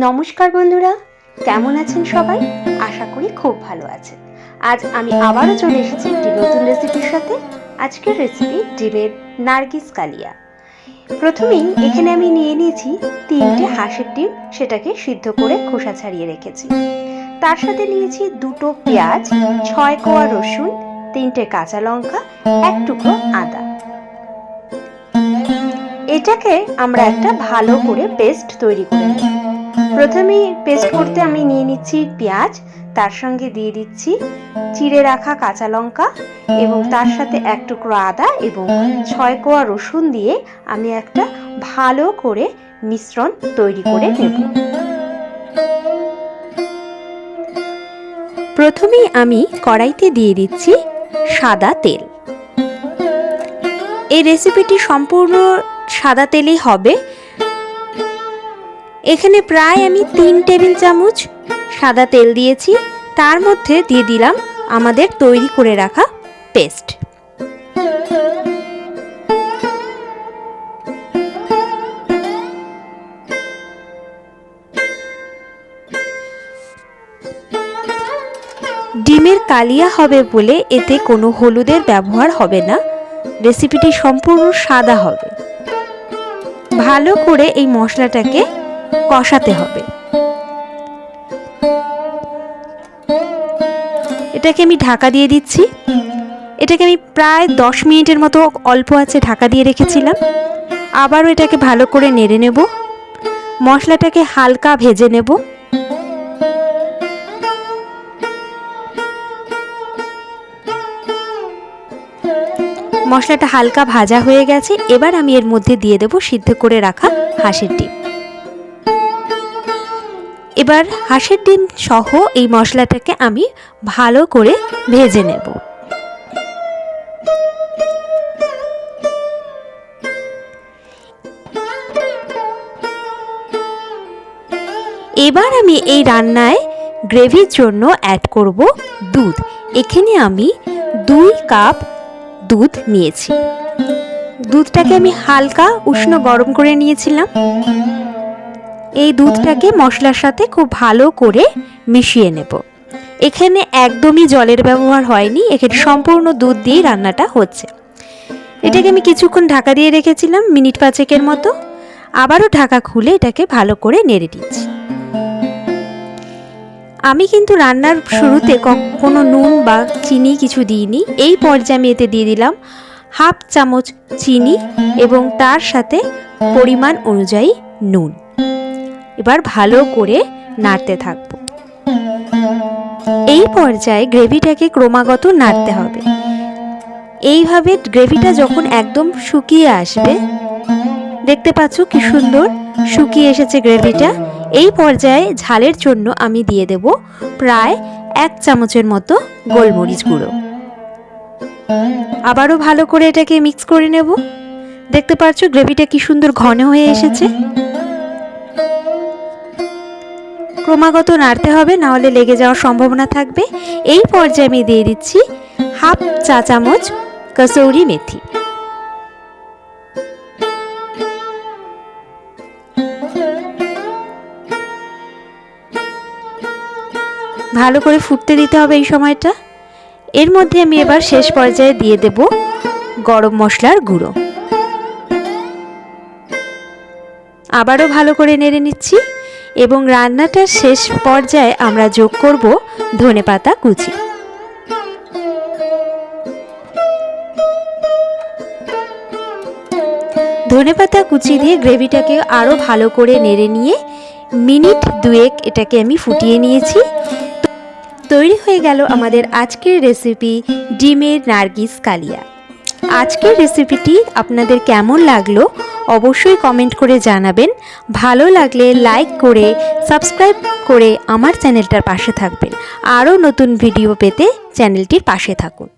নমস্কার বন্ধুরা, কেমন আছেন সবাই? আশা করি খুব ভালো আছেন। আজ আমি আবারও চলে এসেছি একটি নতুন রেসিপির সাথে। আজকের রেসিপি ডিমের নার্গিস কালিয়া। প্রথমেই এখানে আমি নিয়ে নিয়েছি তিনটে হাঁসের ডিম, সেটাকে সিদ্ধ করে খোসা ছাড়িয়ে রেখেছি। তার সাথে নিয়েছি দুটো পেঁয়াজ, ছয় কোয়া রসুন, তিনটে কাঁচা লঙ্কা, এক টুকরো আদা। এটাকে আমরা একটা ভালো করে পেস্ট তৈরি করে প্রথমে পেস্ট করতে আমি নিয়ে নিচ্ছি পেঁয়াজ, তার সঙ্গে দিয়ে দিচ্ছি চিড়ে রাখা কাঁচা লঙ্কা এবং তার সাথে এক টুকরো আদা এবং ছয় কোয়া রসুন দিয়ে আমি একটা ভালো করে মিশ্রণ তৈরি করে নেব। প্রথমেই আমি কড়াইতে দিয়ে দিচ্ছি সাদা তেল। এই রেসিপিটি সম্পূর্ণ সাদা তেলেই হবে। এখানে প্রায় আমি তিন টেবিল চামচ সাদা তেল দিয়েছি। তার মধ্যে দিয়ে দিলাম আমাদের তৈরি করে রাখা পেস্ট। ডিমের কালিয়া হবে বলে এতে কোনো হলুদের ব্যবহার হবে না। রেসিপিটি সম্পূর্ণ সাদা হবে। ভালো করে এই মশলাটাকে কষাতে হবে। এটাকে আমি ঢাকা দিয়ে দিচ্ছি। এটাকে আমি প্রায় দশ মিনিটের মতো অল্প আছে ঢাকা দিয়ে রেখেছিলাম। আবারও এটাকে ভালো করে নেড়ে নেব। মশলাটাকে হালকা ভেজে নেব। মশলাটা হালকা ভাজা হয়ে গেছে। এবার আমি এর মধ্যে দিয়ে দেব সিদ্ধ করে রাখা হাঁসের ডিম। এবার হাঁসের ডিম সহ এই মশলাটাকে আমি ভালো করে ভেজে নেব। এবার আমি এই রান্নায় গ্রেভির জন্য অ্যাড করব দুধ। এখানে আমি দুই কাপ দুধ নিয়েছি। দুধটাকে আমি হালকা উষ্ণ গরম করে নিয়েছিলাম। এই দুধটাকে মশলার সাথে খুব ভালো করে মিশিয়ে নেব। এখানে একদমই জলের ব্যবহার হয়নি, এখানে সম্পূর্ণ দুধ দিয়েই রান্নাটা হচ্ছে। এটাকে আমি কিছুক্ষণ ঢাকা দিয়ে রেখেছিলাম, মিনিট পাঁচেকের মতো। আবারও ঢাকা খুলে এটাকে ভালো করে নেড়ে দিচ্ছি। আমি কিন্তু রান্নার শুরুতে কোনো নুন বা চিনি কিছু দিইনি। এই পর্যায়ে আমি এতে দিয়ে দিলাম হাফ চামচ চিনি এবং তার সাথে পরিমাণ অনুযায়ী নুন। এবার ভালো করে নাড়তে থাকব। এই পর্যায়ে গ্রেভিটাকে ক্রমাগত নাড়তে হবে। এইভাবে গ্রেভিটা যখন একদম শুকিয়ে আসবে, দেখতে পাচ্ছ কি সুন্দর শুকিয়ে এসেছে গ্রেভিটা। এই পর্যায়ে ঝালের জন্য আমি দিয়ে দেব প্রায় এক চামচের মতো গোলমরিচ গুঁড়ো। আবারও ভালো করে এটাকে মিক্স করে নেব। দেখতে পাচ্ছ গ্রেভিটা কি সুন্দর ঘন হয়ে এসেছে। ক্রমাগত নাড়তে হবে না হলে লেগে যাওয়ার সম্ভাবনা থাকবে। এই পর্যায়ে আমি দিয়ে দিচ্ছি হাফ চা চামচ কসৌরি মেথি। ভালো করে ফুটতে দিতে হবে এই সময়টা। এর মধ্যে আমি এবার শেষ পর্যায়ে দিয়ে দেব গরম মশলার গুঁড়ো। আবারও ভালো করে নেড়ে নিচ্ছি। এবং রান্নাটার শেষ পর্যায়ে আমরা যোগ করব ধনে পাতা কুচি। ধনে পাতা কুচি দিয়ে গ্রেভিটাকে আরও ভালো করে নেড়ে নিয়ে মিনিট দুয়েক এটাকে আমি ফুটিয়ে নিয়েছি। তৈরি হয়ে গেল আমাদের আজকের রেসিপি ডিমের নার্গিস কালিয়া। আজকের রেসিপিটি আপনাদের কেমন লাগল অবশ্যই কমেন্ট করে জানাবেন। ভালো লাগলে লাইক করে সাবস্ক্রাইব করে আমার চ্যানেলটার পাশে থাকবেন। আরও নতুন ভিডিও পেতে চ্যানেলটির পাশে থাকুন।